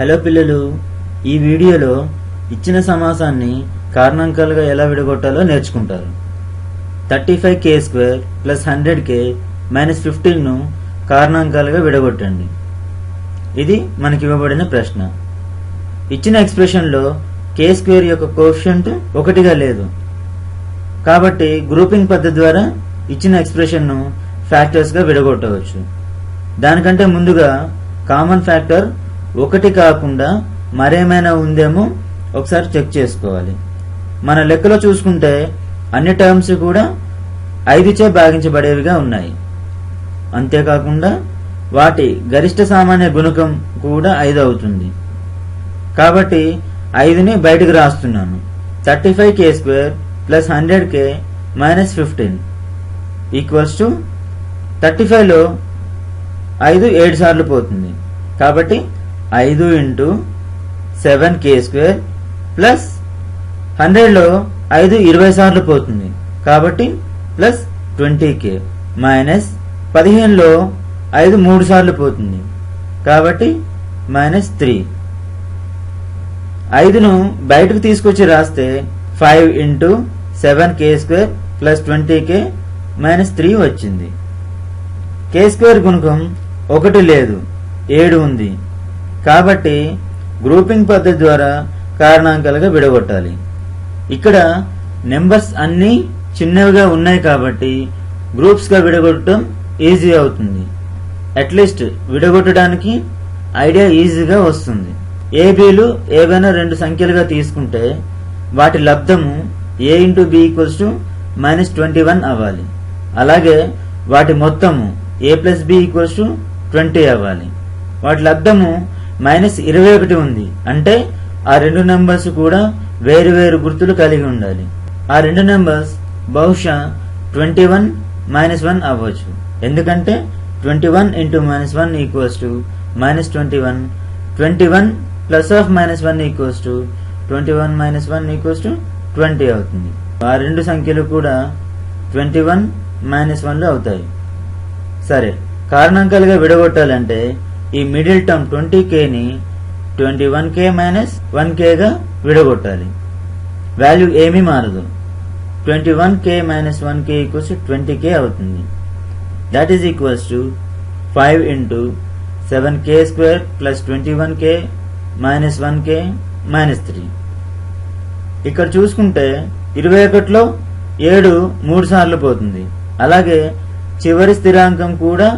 Hello పిల్లలు ఈ వీడియోలో ఇచ్చిన సమాసాన్ని కారణాంకాలుగా ఎలా విడగొట్టాలో నేర్చుకుంటారు. Thirty five K square plus hundred K minus ఫిఫ్టీన్ను కారణాంకాలుగా విడగొట్టండి. ఇది మనకి ఇవ్వబడిన ప్రశ్న. ఇచ్చిన ఎక్స్ప్రెషన్లో కే స్క్వేర్ యొక్క కోషంట్ ఒకటిగా లేదు. కాబట్టి గ్రూపింగ్ పద్ధతి ద్వారా ఇచ్చిన ఎక్స్ప్రెషన్ను ఫ్యాక్టర్స్గా విడగొట్టవచ్చు. దానికంటే ముందుగా కామన్ ఫ్యాక్టర్ ఒకటి కాకుండా మరేమైనా ఉందేమో ఒకసారి చెక్ చేసుకోవాలి. మన లెక్కలో చూసుకుంటే అన్ని టర్మ్స్ కూడా ఐదుచే భాగించబడేవిగా ఉన్నాయి. అంతేకాకుండా వాటి గరిష్ట సామాన్య గుణకం కూడా ఐదు అవుతుంది. కాబట్టి ఐదుని బయటకు రాస్తున్నాను. Thirty five K square plus hundred K minus fifteen equals to thirty ఫైవ్లో ఐదు ఏడు సార్లు పోతుంది. కాబట్టి ఐదు into seven K square plus హండ్రెడ్లో ఐదు ఇరవై సార్లు పోతుంది. కాబట్టి ప్లస్ ట్వంటీ కే మైనస్ పదిహేనులో ఐదు మూడు సార్లు పోతుంది. కాబట్టి మైనస్ త్రీ. ఐదును బయటకు తీసుకొచ్చి రాస్తే five into seven K square plus twenty K minus three వచ్చింది. కే స్క్వేర్ గుణకం ఒకటి లేదు ఏడు ఉంది. కాబట్టి గ్రూపింగ్ పద్ధతి ద్వారా కారణాంకాలుగా విడగొట్టాలి. ఇక్కడ నెంబర్స్ అన్నీ చిన్నవిగా ఉన్నాయి కాబట్టి గ్రూప్స్గా విడగొట్టడం ఈజీ అవుతుంది. అట్లీస్ట్ విడగొట్టడానికి ఐడియా ఈజీగా వస్తుంది. ఏబీలు ఏవైనా రెండు సంఖ్యలుగా తీసుకుంటే వాటి లబ్ధము A into B equals to minus twenty one అవ్వాలి. అలాగే వాటి మొత్తము A plus B equals to twenty అవ్వాలి. వాటి లబ్ధము మైనస్ ఇరవై ఒకటి ఉంది. అంటే ఆ రెండు నెంబర్స్ కూడా వేరు వేరు గుర్తులు కలిగి ఉండాలి. ఆ రెండు నెంబర్స్ బహుశా ట్వంటీ వన్ మైనస్ వన్ అవ్వచ్చు. ఎందుకంటే twenty one into minus one equals to minus twenty one twenty one plus of minus one equals to twenty one minus one equals to twenty అవుతుంది. ఆ రెండు సంఖ్యలు కూడా ట్వంటీ వన్ మైనస్ వన్లు అవుతాయి. సరే కారణాంకాలుగా విడగొట్టాలంటే ఈ middle term twenty కేని twenty one K minus one కేగా విడగొట్టాలి. వాల్యూ ఏమీ మారదు. Twenty one K minus one K equals twenty K అవుతుంది. That is equals to five into seven K square plus twenty one K minus one K minus three ఇక్కడ చూసుకుంటే ఇరవై ఒకటిలో ఏడు మూడు సార్లు పోతుంది. అలాగే చివరి స్థిరాంకం కూడా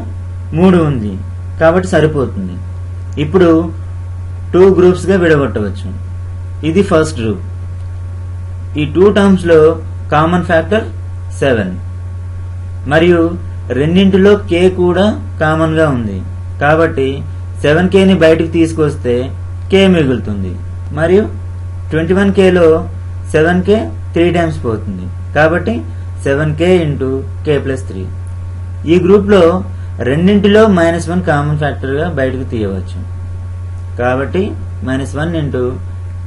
మూడు ఉంది. కాబట్టి సరిపోతుంది. ఇప్పుడు టూ గ్రూప్స్గా విడగొట్టవచ్చు. ఇది ఫస్ట్ గ్రూప్ ఈ టూ టర్మ్స్లో కామన్ ఫ్యాక్టర్ సెవెన్ మరియు రెండింటిలో కే కూడా కామన్గా ఉంది. కాబట్టి సెవెన్ కేని బయటకు తీసుకొస్తే కే మిగులుతుంది. మరియు ట్వంటీ వన్ కేలో సెవెన్ కే త్రీ టైమ్స్ పోతుంది. కాబట్టి seven k into k plus three ఈ గ్రూప్లో రెండింటిలో మైనస్ వన్ కామన్ ఫ్యాక్టర్గా బయటకు తీయవచ్చు. కాబట్టి minus one into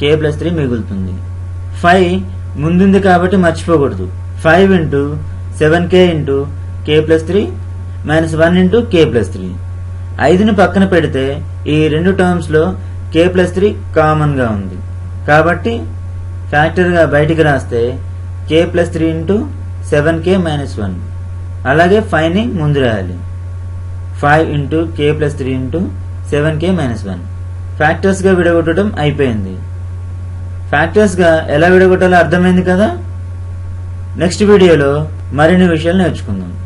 k plus three మిగులుతుంది. ఫైవ్ ముందుంది కాబట్టి మర్చిపోకూడదు. Five into seven k into k plus three minus one into k plus three ఐదుని పక్కన పెడితే ఈ రెండు టర్మ్స్లో కే ప్లస్ త్రీ కామన్గా ఉంది. కాబట్టి ఫ్యాక్టర్గా బయటికి రాస్తే k plus three into seven k minus one అలాగే ఫైవ్ని ముందు రాయాలి. Five into k plus three into seven k minus one. ఫ్యాక్టర్స్గా విడగొట్టడం అయిపోయింది. ఫ్యాక్టర్స్గా ఎలా విడగొట్టాలో అర్థమైంది కదా? నెక్స్ట్ వీడియోలో మరిన్ని విషయాలు నేర్చుకుందాం.